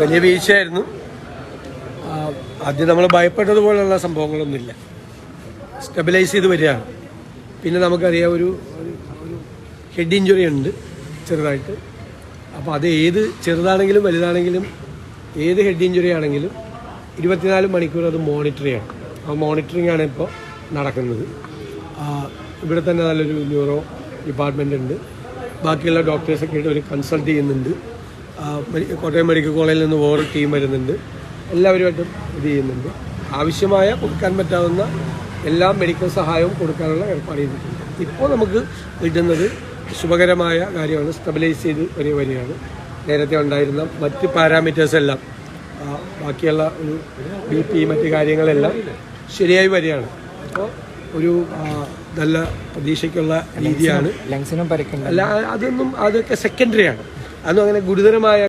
വലിയ വീഴ്ചയായിരുന്നു. ആദ്യം നമ്മൾ ഭയപ്പെട്ടതുപോലുള്ള സംഭവങ്ങളൊന്നുമില്ല. സ്റ്റെബിലൈസ് ചെയ്ത് വരികയാണ്. പിന്നെ നമുക്കറിയാം ഒരു ഹെഡ് ഇഞ്ചുറി ഉണ്ട് ചെറുതായിട്ട്. അപ്പോൾ അത് ഏത് ചെറുതാണെങ്കിലും വലുതാണെങ്കിലും ഏത് ഹെഡ് ഇഞ്ചുറി ആണെങ്കിലും ഇരുപത്തിനാല് മണിക്കൂർ അത് മോണിറ്റർ ചെയ്യണം. ആ മോണിറ്ററിംഗ് ആണ് ഇപ്പോൾ നടക്കുന്നത്. ഇവിടെ തന്നെ നല്ലൊരു ന്യൂറോ ഡിപ്പാർട്ട്മെന്റ് ഉണ്ട്. ബാക്കിയുള്ള ഡോക്ടേഴ്സൊക്കെ ആയിട്ട് ഒരു കൺസൾട്ട് ചെയ്യുന്നുണ്ട്. കോട്ടയം മെഡിക്കൽ കോളേജിൽ നിന്ന് വേറെ ടീം വരുന്നുണ്ട്. എല്ലാവരുമായിട്ടും ഇത് ചെയ്യുന്നുണ്ട്. ആവശ്യമായ കൊടുക്കാൻ പറ്റാവുന്ന എല്ലാ മെഡിക്കൽ സഹായവും കൊടുക്കാനുള്ള ഏർപ്പാട് ചെയ്തിട്ടുണ്ട്. ഇപ്പോൾ നമുക്ക് കിട്ടുന്നത് ശുഭകരമായ കാര്യമാണ്. സ്റ്റെബിലൈസ് ചെയ്ത് വരിക വരികയാണ്. നേരത്തെ ഉണ്ടായിരുന്ന മറ്റ് പാരാമീറ്റേഴ്സ് എല്ലാം ബാക്കിയുള്ള ഒരു ബി പി മറ്റ് കാര്യങ്ങളെല്ലാം ശരിയായി വരികയാണ്. അപ്പോൾ ഒരു നല്ല പ്രതീക്ഷയ്ക്കുള്ള രീതിയാണ്. ലങ്സിനും അല്ല അതൊന്നും അതൊക്കെ സെക്കൻഡറി ആണ്. അതൊന്നും അങ്ങനെ ഗുരുതരമായ